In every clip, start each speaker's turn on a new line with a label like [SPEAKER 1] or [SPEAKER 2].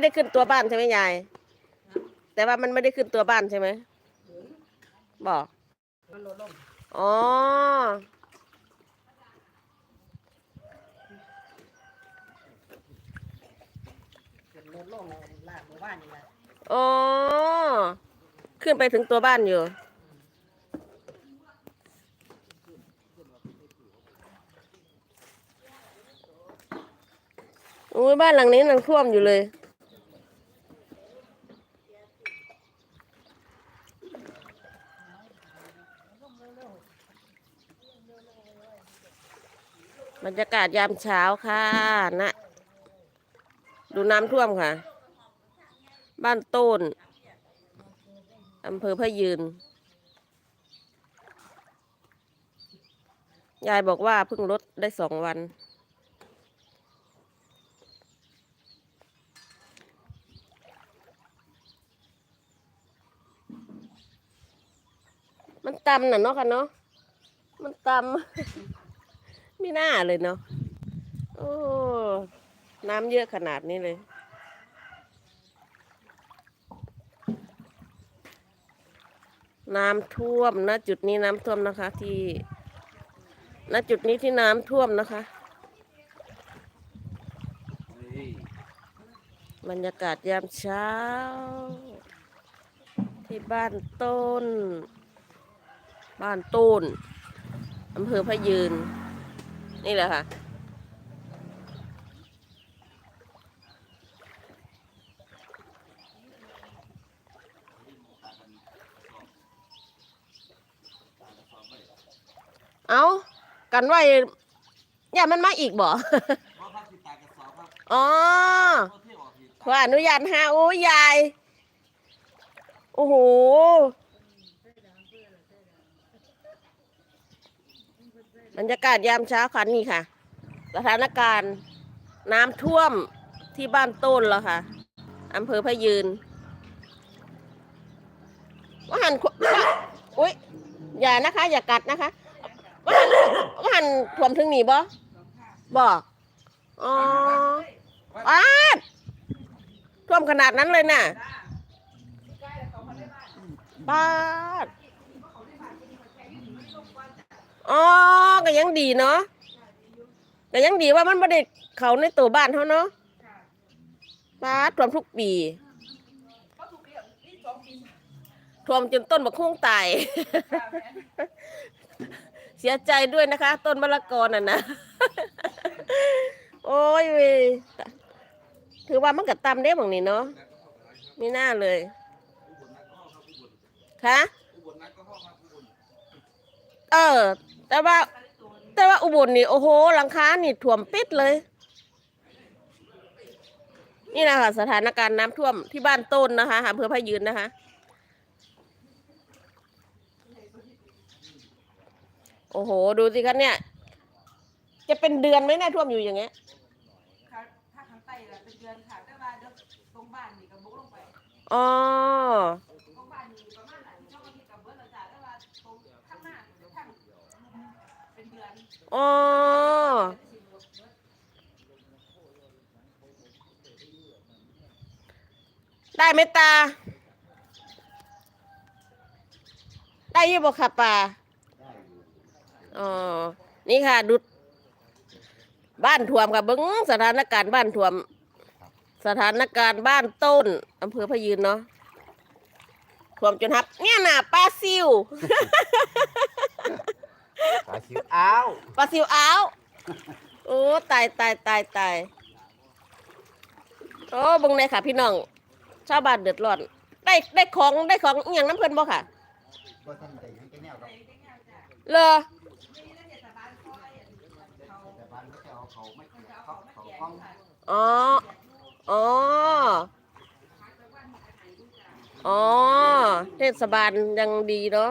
[SPEAKER 1] ไม่ได้ขึ้นตัวบ้านใช่ไหมยาย แต่ว่ามันไม่ได้ขึ้นตัวบ้านใช่ไหมบอก
[SPEAKER 2] มันลดลง
[SPEAKER 1] อ๋อ
[SPEAKER 2] เกิดลดลงลาดหมู่บ้านนี่แหละ
[SPEAKER 1] อ๋อ ขึ้นไปถึงตัวบ้านอยู่โอ้ยบ้านหลังนี้นังท่วมอยู่เลย บรรยากาศยามเช้าค่ะนะดูน้ำท่วมค่ะ บ้านต้นอำเภอพะยืน ยายบอกว่าเพิ่งลดได้สองวัน มันตำน่ะเนาะค่ะเนาะ มันตำ ไม่น่าเลยเนาะโอ้น้ำเยอะขนาดนี้เลย น้ำท่วมณจุดนี้น้ำท่วมนะคะ ที่ณจุดนี้ที่น้ำท่วมนะคะ บรรยากาศยามเช้า ที่บ้านต้น บ้านต้นอำเภอพะยืน นี่แหละค่ะ เอากันไว้อย่ามันมาอีกบ่ อ๋อขออนุญาตหาโอ้ยยาย โอ้โห บรรยากาศยามเช้าค่ะนี่ค่ะ สถานการณ์น้ำท่วมที่บ้านต้นแล้วค่ะอำเภอพะยืนว่าหันว่าอุ้ยอย่านะคะ อย่ากัดนะคะว่าหันว่าหันท่วมถึงนี่บ่บ่อ๋ออ้าท่วมขนาดนั้นเลยน่ะบ้าด อ๋อก็ยังดีเนาะก็ยังดีว่ามันไม่ได้เขาในตัวบ้านเขาเนาะป้าท่วมทุกปีท่วมจนต้นบักคุ้งตาย เสียใจด้วยนะคะ ต้นมะละกอน่ะนะ โอ้ยเวถือว่ามันกัดตำได้บางนี่เนาะไม่น่าเลยคะเออ แต่ว่า แต่ว่าอุบลนี่โอ้โหหลังคานี่ท่วมปิดเลย นี่นะคะสถานการณ์น้ำท่วมที่บ้านต้นนะคะอำเภอพะยืนนะคะ โอ้โห ดูสิคะเนี่ย จะเป็นเดือนไหมเนี่ยท่วมอยู่อย่างเงี้ย
[SPEAKER 3] ค่ะถ้าข้างใต้ล่ะเป็นเดือนค่ะแต่ว่าเดี๋ยวตรงบ้านนี่ก็บุกลงไป
[SPEAKER 1] อ๋อ
[SPEAKER 3] เป็นเดือน
[SPEAKER 1] อ๋อได้ไหมตา ได้ยี่บกค่ะป่าอ๋อ นี่ค่ะดูบ้านท่วมค่ะเบิ้งสถานการณ์บ้านท่วม สถานการณ์บ้านต้นอำเภอพยืนเนาะท่วมจนฮับ เนี่ยน่ะปลาซิว
[SPEAKER 4] ปลาชิวอ้าว
[SPEAKER 1] ปลาซิวอ้าวโอ้ตายตายตายตายโอ้บงในค่ะพี่น้อง ชาวบ้านเดือดร้อน ได้ได้ของได้ของอหย่างน้ำเพิ่อนบ่ค่ะ
[SPEAKER 4] บ่ทันได้ยังแค่แนวดอก
[SPEAKER 1] เลอ
[SPEAKER 4] แต่บ้านเขาจะเอาเขาไม่เกี่ยวเขาเขากล้อง
[SPEAKER 1] อ๋อ อ๋อ อ๋อ เทศบาลยังดีเนาะ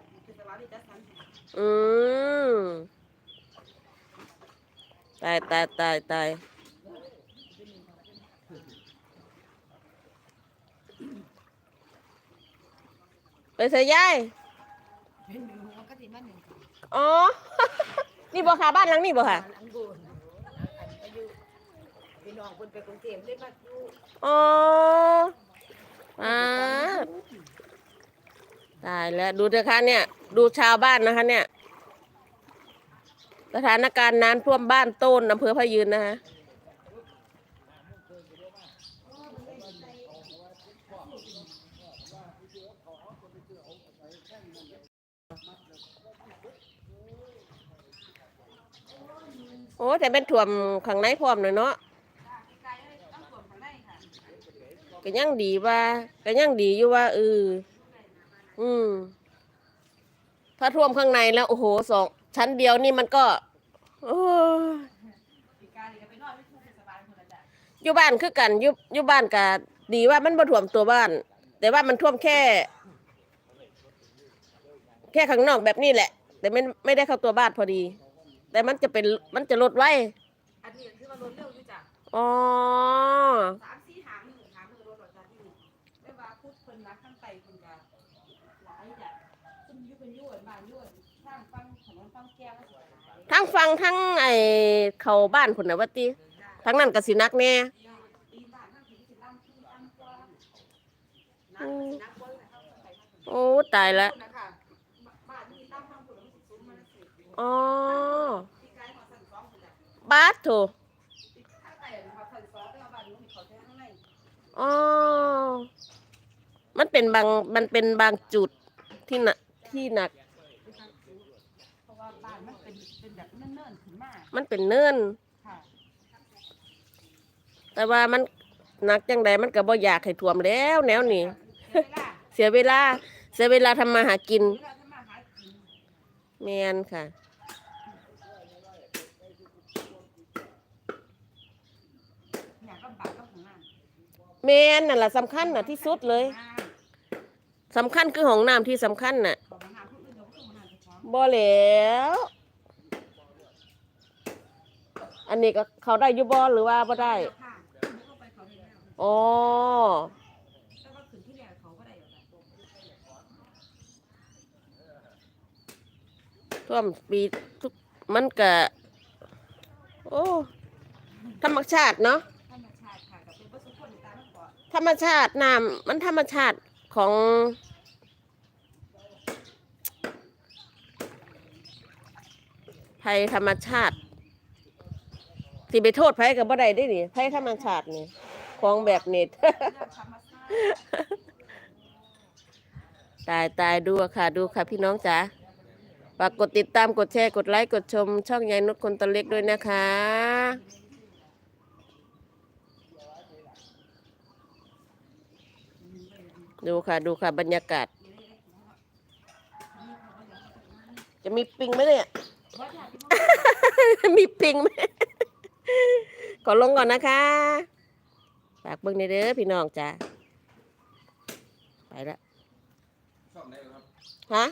[SPEAKER 1] อืมตาย
[SPEAKER 3] ตายตา
[SPEAKER 1] ยตายไปใส่ยาย
[SPEAKER 2] เป็นหนึ่งมันก็สิมาหนึ่งค่ะ
[SPEAKER 1] อ๋อ นี่บ่ค่ะบ้านหลังนี้บ่ค่ะ
[SPEAKER 2] พี่น้องคนไปกรุงเทพได้มาอยู่
[SPEAKER 1] อ๋ออ่าตายแล้วดูเถอะค่ะเนี่ย ดูชาวบ้านนะคะ เนี่ย สถานการณ์น้ำท่วมบ้านโต้นอำเภอพะยืนนะคะโอ้แต่เป็นถ่วมข้างในพร้อมเลยเนาะ
[SPEAKER 3] จ้ะไกลๆเลยต้องสวมข้างในค่ะ
[SPEAKER 1] ก็ยังดีว่าก็ยังดีอยู่ว่าเอออืม ถ้าท่วมข้างในแล้วโอ้โหสองชั้นเดียวนี่มันก็โอ้ย
[SPEAKER 3] ปีกายนี่ก็ไปนอนไม่ถูกเทศบาลคนละจ้ะ
[SPEAKER 1] อยู่บ้านคือกันอยู่อยู่บ้านก็ดีว่ามันบ่ท่วมตัวบ้าน แต่ว่ามันท่วมแค่ แค่ข้างนอกแบบนี้แหละ แต่ไม่ไม่ได้เข้าตัวบ้านพอดี แต่มันจะเป็นมันจะลดไว้
[SPEAKER 3] อันนี้คือว่ารถเร็วอยู่จ้ะ
[SPEAKER 1] อ๋อ
[SPEAKER 3] สามสี่หามือ ทั้งฟัง
[SPEAKER 1] ทั้งไอเขาบ้านคนนวัติทั้งนั่นกั
[SPEAKER 3] บสินักแน่
[SPEAKER 1] โอ้ตาย
[SPEAKER 3] แล้ว
[SPEAKER 1] อ๋อบาทโถ
[SPEAKER 3] อ๋
[SPEAKER 1] อ มันเป็นบาง มันเป็นบางจุดที่หนักที่หนัก
[SPEAKER 3] แบบเนิ่นๆขึ้นมา
[SPEAKER 1] มันเป็นเนิน
[SPEAKER 3] ค่ะ
[SPEAKER 1] แต่ว่ามันหนักจังใดมันก็บ่อยากให้ท่วมแล้วแนวนี้
[SPEAKER 3] เสียเวลา
[SPEAKER 1] เสียเวลา เสียเวลาทำมาหากิน
[SPEAKER 3] เวลาทำมาหากิน
[SPEAKER 1] แมนค่ะ
[SPEAKER 3] อยากลำบากก็ของน้
[SPEAKER 1] แมนนั่นแหละสำคัญน่ะที่สุดเลยำสำคัญคือของน้ำที่สำคัญน่ะ
[SPEAKER 3] บอกมาหาผู้อื่นเราก็ต้องมาหาเจ้าของ
[SPEAKER 1] บ่แล้ว อันนี้ก็เขาได้อยู่บ่หรือว่าบ่ได้
[SPEAKER 3] ค่ะไม่เข้าไปเขาได้แล้ว
[SPEAKER 1] อ๋อ
[SPEAKER 3] แต่ว่าขึ้นที่แรกเขาก็ได้แล้วค่ะ
[SPEAKER 1] ท่วมปีทุกมันก็โอ้ธรรมชาติเนาะ
[SPEAKER 3] ธรรมชาติค่ะกับเป็นประสบการณ์ตามมาก่อน
[SPEAKER 1] ธรรมชาติน้ำมันธรรมชาติของภัยธรรมชาติ ที่ไปโทษภัยกับบ่ได้ได้ดิภัยธรรมชาตินี่ของแบบ
[SPEAKER 3] เรื่องธรรมชาติ
[SPEAKER 1] ตายตายดูค่ะ ดูค่ะ พี่น้องจ๋าฝากกดติดตามกดแชร์กดไลค์กดชม ช่องยายนุชคนตะเล็กด้วยนะคะ ดูค่ะดูค่ะบรรยากาศ จะมีปิงไหมเนี่ย มีปิงไหม ขอลงก่อนนะคะฝากเบิ่งในเด้อพี่น้องจ้าไปละ
[SPEAKER 5] ชอบไหนครับ
[SPEAKER 1] ฮะ